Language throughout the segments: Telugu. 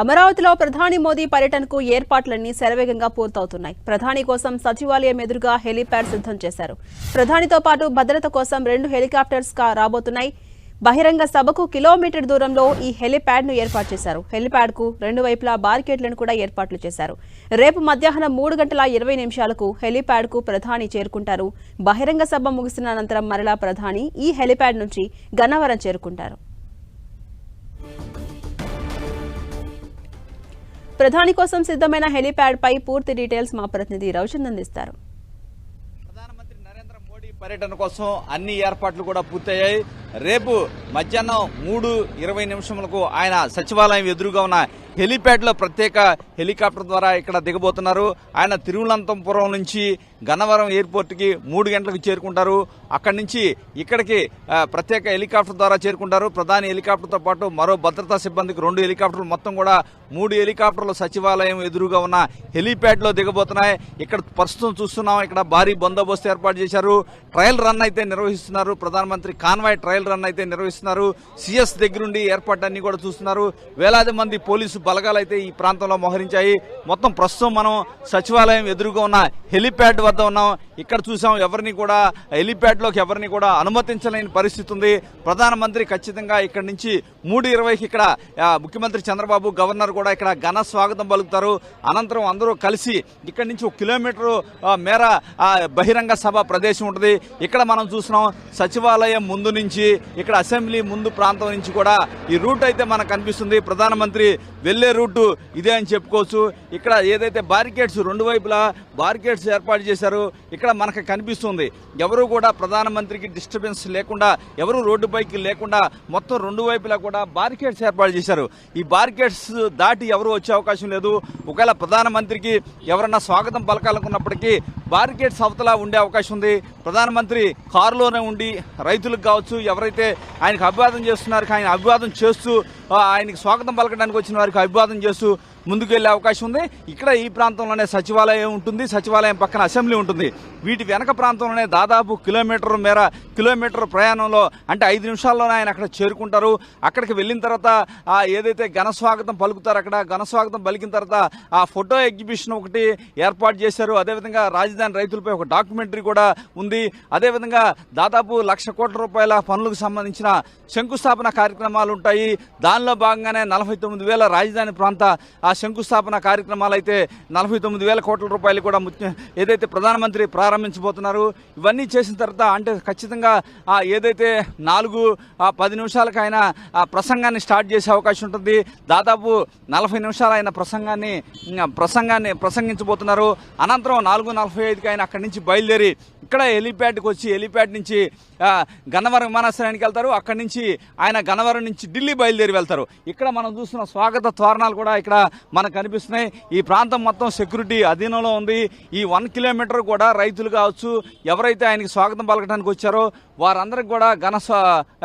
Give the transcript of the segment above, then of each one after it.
అమరావతిలో ప్రధాని మోదీ పర్యటనకు ఏర్పాట్లన్నీ శరవేగంగా పూర్తవుతున్నాయి. ప్రధాని కోసం సచివాలయం ఎదురుగా హెలీప్యాడ్ సిద్ధం చేశారు. ప్రధానితో పాటు భద్రత కోసం రెండు హెలికాప్టర్స్ రాబోతున్నాయి. బహిరంగ సభకు కిలోమీటర్ దూరంలో ఈ హెలీప్యాడ్ను ఏర్పాటు చేశారు. హెలీప్యాడ్కు రెండు వైపులా బార్కెట్లను కూడా ఏర్పాట్లు చేశారు. రేపు మధ్యాహ్నం మూడు గంటల ఇరవై నిమిషాలకు హెలీప్యాడ్కు ప్రధాని చేరుకుంటారు. బహిరంగ సభ ముగిసిన అనంతరం మరలా ప్రధాని ఈ హెలీప్యాడ్ నుంచి గన్నవరం చేరుకుంటారు. ప్రధాని కోసం సిద్ధమైన హెలీప్యాడ్ పై పూర్తి డీటెయిల్స్ మా ప్రతినిధి రౌషన్ అందిస్తారు. ప్రధానమంత్రి నరేంద్ర మోడీ పర్యటన కోసం అన్ని ఏర్పాట్లు కూడా పూర్తయ్యాయి. రేపు మధ్యాహ్నం మూడు ఇరవై నిమిషములకు ఆయన సచివాలయం ఎదురుగా ఉన్న హెలిప్యాడ్లో ప్రత్యేక హెలికాప్టర్ ద్వారా ఇక్కడ దిగబోతున్నారు. ఆయన తిరువనంతపురం నుంచి గన్నవరం ఎయిర్పోర్ట్కి మూడు గంటలకు చేరుకుంటారు. అక్కడి నుంచి ఇక్కడికి ప్రత్యేక హెలికాప్టర్ ద్వారా చేరుకుంటారు. ప్రధాని హెలికాప్టర్తో పాటు మరో భద్రతా సిబ్బందికి రెండు హెలికాప్టర్లు మొత్తం కూడా మూడు హెలికాప్టర్లు సచివాలయం ఎదురుగా ఉన్న హెలిప్యాడ్లో దిగబోతున్నాయి. ఇక్కడ ప్రస్తుతం చూస్తున్నాం ఇక్కడ భారీ బందోబస్తు ఏర్పాటు చేశారు. ట్రయల్ రన్ అయితే నిర్వహిస్తున్నారు. ప్రధానమంత్రి కాన్వాయ్ ట్రయల్ రన్ అయితే నిర్వహిస్తున్నారు. సిఎస్ దగ్గరుండి ఏర్పాటు కూడా చూస్తున్నారు. వేలాది మంది పోలీసు బలగాలు అయితే ఈ ప్రాంతంలో మోహరించాయి. మొత్తం ప్రస్తుతం మనం సచివాలయం ఎదురుగా ఉన్న హెలిప్యాడ్ వద్ద ఉన్నాం. ఇక్కడ చూసాం ఎవరిని కూడా హెలిప్యాడ్లోకి ఎవరిని కూడా అనుమతించలేని పరిస్థితి ఉంది. ప్రధానమంత్రి ఖచ్చితంగా ఇక్కడ నుంచి మూడు ఇరవైకి ఇక్కడ ముఖ్యమంత్రి చంద్రబాబు గవర్నర్ కూడా ఇక్కడ ఘన స్వాగతం పలుకుతారు. అనంతరం అందరూ కలిసి ఇక్కడ నుంచి ఒక కిలోమీటర్ మేర బహిరంగ సభ ప్రదేశం ఉంటుంది. ఇక్కడ మనం చూసినాం సచివాలయం ముందు నుంచి ఇక్కడ అసెంబ్లీ ముందు ప్రాంతం నుంచి కూడా ఈ రూట్ అయితే మనకు కనిపిస్తుంది. ప్రధానమంత్రి వెళ్ళే రూటు ఇదే అని చెప్పుకోవచ్చు. ఇక్కడ ఏదైతే బారికేడ్స్ రెండు వైపులా బారికేడ్స్ ఏర్పాటు చేశారు ఇక్కడ మనకు కనిపిస్తుంది. ఎవరు కూడా ప్రధానమంత్రికి డిస్టర్బెన్స్ లేకుండా ఎవరు రోడ్డుపైకి లేకుండా మొత్తం రెండు వైపులా కూడా బారికేడ్స్ ఏర్పాటు చేశారు. ఈ బారికేడ్స్ దాటి ఎవరు వచ్చే అవకాశం లేదు. ఒకవేళ ప్రధానమంత్రికి ఎవరన్నా స్వాగతం పలకాలనుకున్నప్పటికీ బారికేడ్స్ అవతల ఉండే అవకాశం ఉంది. ప్రధానమంత్రి కారులోనే ఉండి రైతులకు కావచ్చు ఎవరైతే ఆయనకు అభివాదం చేస్తున్నారు ఆయన అభివాదం చేస్తూ ఆయనకి స్వాగతం పలకడానికి వచ్చిన వారికి అభివాదం చేస్తూ ముందుకు వెళ్ళే అవకాశం ఉంది. ఇక్కడ ఈ ప్రాంతంలోనే సచివాలయం ఉంటుంది. సచివాలయం పక్కన అసెంబ్లీ ఉంటుంది. వీటి వెనక ప్రాంతంలోనే దాదాపు కిలోమీటర్ మేర కిలోమీటర్ ప్రయాణంలో అంటే ఐదు నిమిషాల్లోనే ఆయన అక్కడ చేరుకుంటారు. అక్కడికి వెళ్ళిన తర్వాత ఏదైతే ఘన స్వాగతం పలుకుతారు అక్కడ ఘన స్వాగతం పలికిన తర్వాత ఆ ఫోటో ఎగ్జిబిషన్ ఒకటి ఏర్పాటు చేశారు. అదేవిధంగా రాజధాని రైతులపై ఒక డాక్యుమెంటరీ కూడా ఉంది. అదేవిధంగా దాదాపు లక్ష కోట్ల రూపాయల పనులు పనులకు సంబంధించిన శంకుస్థాపన కార్యక్రమాలు ఉంటాయి దానిలో భాగంగానే నలభై తొమ్మిది వేల రాజధాని ప్రాంత ఆ శంకుస్థాపన కార్యక్రమాలు అయితే నలభై తొమ్మిది వేల కోట్ల రూపాయలు కూడా ఏదైతే ప్రధానమంత్రి ప్రారంభించబోతున్నారు ఇవన్నీ చేసిన తర్వాత అంటే ఖచ్చితంగా ఆ ఏదైతే నాలుగు పది నిమిషాలకు ఆయన ఆ ప్రసంగాన్ని స్టార్ట్ చేసే అవకాశం ఉంటుంది. దాదాపు నలభై నిమిషాలు ఆయన ప్రసంగాన్ని ప్రసంగాన్ని ప్రసంగించబోతున్నారు. అనంతరం నాలుగు నలభై ఐదుకి ఆయన అక్కడి నుంచి బయలుదేరి ఇక్కడ హెలిప్యాడ్కి వచ్చి హెలిప్యాడ్ నుంచి గన్నవరం గన్నవరం ఆశ్రయానికి వెళ్తారు. అక్కడి నుంచి ఆయన గన్నవరం నుంచి ఢిల్లీ బయలుదేరి వెళ్తారు. ఇక్కడ మనం చూస్తున్న స్వాగత తోరణాలు కూడా ఇక్కడ మనకు కనిపిస్తున్నాయి. ఈ ప్రాంతం మొత్తం సెక్యూరిటీ అధీనంలో ఉంది. ఈ వన్ కిలోమీటర్ కూడా రైతులు కావచ్చు ఎవరైతే ఆయనకి స్వాగతం పలకడానికి వచ్చారో వారందరికి కూడా ఘన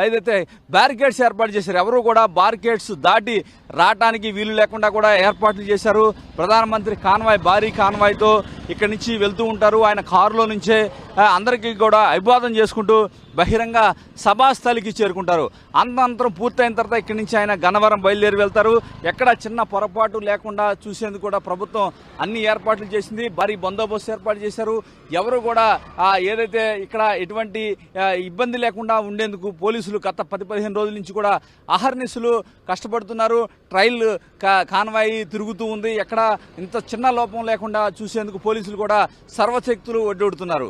ఏదైతే బ్యారికేడ్స్ ఏర్పాటు చేశారు ఎవరు కూడా బారికేడ్స్ దాటి రావటానికి వీలు లేకుండా కూడా ఏర్పాట్లు చేశారు. ప్రధానమంత్రి కాన్వాయ్ భారీ కాన్వాయ్తో ఇక్కడి నుంచి వెళ్తూ ఉంటారు. ఆయన కారులో నుంచే అందరికీ కూడా అభివాదం చేసుకుంటూ బహిరంగ సభాస్థలికి చేరుకుంటారు. అంతంతరం పూర్తయిన తర్వాత ఇక్కడి నుంచి ఆయన గన్నవరం బయలుదేరి వెళ్తారు. ఎక్కడ చిన్న పొరపాటు లేకుండా చూసేందుకు కూడా ప్రభుత్వం అన్ని ఏర్పాట్లు చేసింది. భారీ బందోబస్తు ఏర్పాటు చేశారు. ఎవరు కూడా ఏదైతే ఇక్కడ ఎటువంటి ఇబ్బంది లేకుండా ఉండేందుకు పోలీసులు గత పది పదిహేను రోజుల నుంచి కూడా అహర్నిశలు కష్టపడుతున్నారు. ట్రైల్ కా- కాన్వాయి తిరుగుతూ ఉంది. ఎక్కడ ఇంత చిన్న లోపం లేకుండా చూసేందుకు పోలీసులు కూడా సర్వశక్తులు ఒడ్డొడుతున్నారు.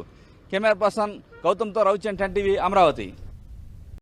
కెమెరా పర్సన్ గౌతమ్తో రవిచంద్ టీవీ అమరావతి.